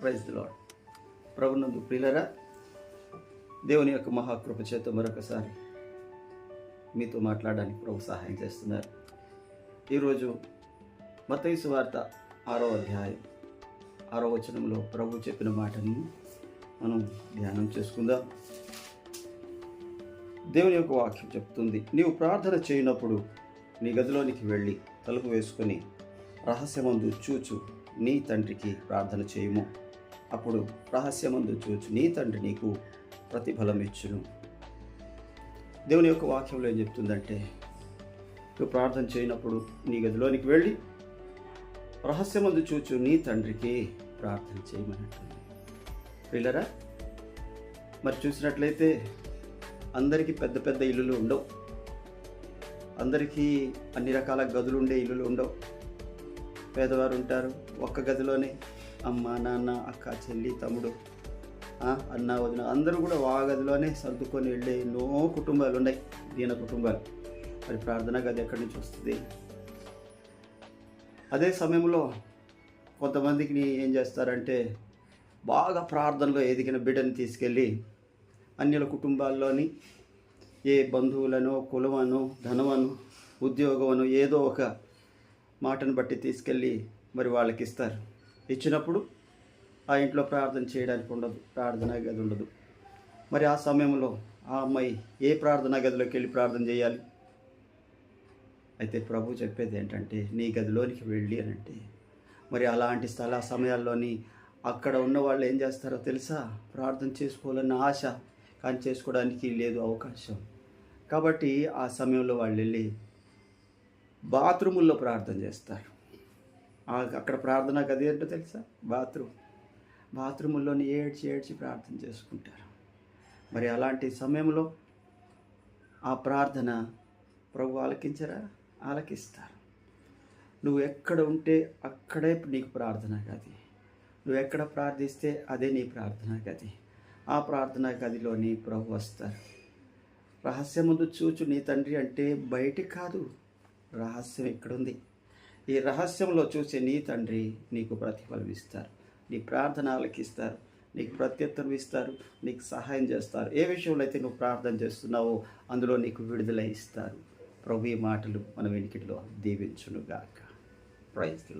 Praise the lord ప్రభునందు ప్రియులరా దేవుని యొక్క మహాకృప చేత మరొకసారి మీతో మాట్లాడడానికి ప్రభు సహాయం చేస్తున్నారు. ఈరోజు మతైసు వార్త ఆరో అధ్యాయం ఆరో వచనంలో ప్రభు చెప్పిన మాటని మనం ధ్యానం చేసుకుందాం. దేవుని యొక్క వాక్యం చెప్తుంది నీవు ప్రార్థన చేయనప్పుడు నీ గదిలోనికి వెళ్ళి తలుపు వేసుకొని రహస్యమందు చూచు నీ తండ్రికి ప్రార్థన చేయము. అప్పుడు రహస్యమందు చూచు నీ తండ్రి నీకు ప్రతిఫలం ఇచ్చును దేవుని యొక్క వాక్యంలో ఏం చెప్తుందంటే నువ్వు ప్రార్థన చేయనప్పుడు నీ గదిలోనికి వెళ్ళి రహస్యమందు చూచు నీ తండ్రికి ప్రార్థన చేయమన్నట్టుంది. పిల్లరా మరి చూసినట్లయితే అందరికీ పెద్ద పెద్ద ఇల్లులు ఉండవు. అందరికీ అన్ని రకాల గదులు ఉండే ఇల్లులు ఉండవు. పేదవారు ఉంటారు ఒక్క గదిలోనే. అమ్మ నాన్న అక్క చెల్లి తమ్ముడు అన్న వదిన అందరూ కూడా వాగదిలోనే గదిలోనే సర్దుకొని వెళ్ళే ఎన్నో కుటుంబాలు ఉన్నాయి దీన కుటుంబాలు. మరి ప్రార్థన గది ఎక్కడి నుంచి వస్తుంది? అదే సమయంలో కొంతమందికి ఏం చేస్తారంటే బాగా ప్రార్థనలో ఎదిగిన బిడ్డని తీసుకెళ్ళి అన్యుల కుటుంబాల్లోని ఏ బంధువులను కులమను ధనమను ఉద్యోగమను ఏదో ఒక మాటను బట్టి తీసుకెళ్ళి మరి వాళ్ళకి ఇస్తారు ఇచ్చినప్పుడు ఆ ఇంట్లో ప్రార్థన చేయడానికి ఉండదు ప్రార్థనా గది ఉండదు. మరి ఆ సమయంలో ఆ అమ్మాయి ఏ ప్రార్థనా గదిలోకి వెళ్ళి ప్రార్థన చేయాలి? అయితే ప్రభు చెప్పేది ఏంటంటే నీ గదిలోనికి వెళ్ళి అని అంటే మరి అలాంటి స్థల సమయాల్లోని అక్కడ ఉన్న వాళ్ళు ఏం చేస్తారో తెలుసా? ప్రార్థన చేసుకోవాలన్న ఆశ కానీ చేసుకోవడానికి లేదు అవకాశం. కాబట్టి ఆ సమయంలో వాళ్ళు వెళ్ళి బాత్రూముల్లో ప్రార్థన చేస్తారు. అక్కడ ప్రార్థన గది ఏంటో తెలుసా? బాత్రూమ్. బాత్రూముల్లోని ఏడ్చి ఏడ్చి ప్రార్థన చేసుకుంటారు. మరి అలాంటి సమయంలో ఆ ప్రార్థన ప్రభు ఆలకించరా? ఆలకిస్తారు. నువ్వు ఎక్కడ ఉంటే అక్కడే నీకు ప్రార్థన గది. నువ్వు ఎక్కడ ప్రార్థిస్తే అదే నీ ప్రార్థన గది. ఆ ప్రార్థన గదిలోని ప్రభు వస్తారు. రహస్యం ముందు చూచు నీ తండ్రి అంటే బయట కాదు రహస్యం ఎక్కడుంది? ఈ రహస్యంలో చూసే నీ తండ్రి నీకు ప్రతిఫలం ఇస్తారు. నీ ప్రార్థన ఆలకిస్తారు నీకు ప్రత్యుత్తరం ఇస్తారు. నీకు సహాయం చేస్తారు. ఏ విషయంలో అయితే నువ్వు ప్రార్థన చేస్తున్నావో అందులో నీకు విడుదల ఇస్తారు. ప్రభు ఈ మాటలు మన వెనికిలో దీవించునుగాక. Praise the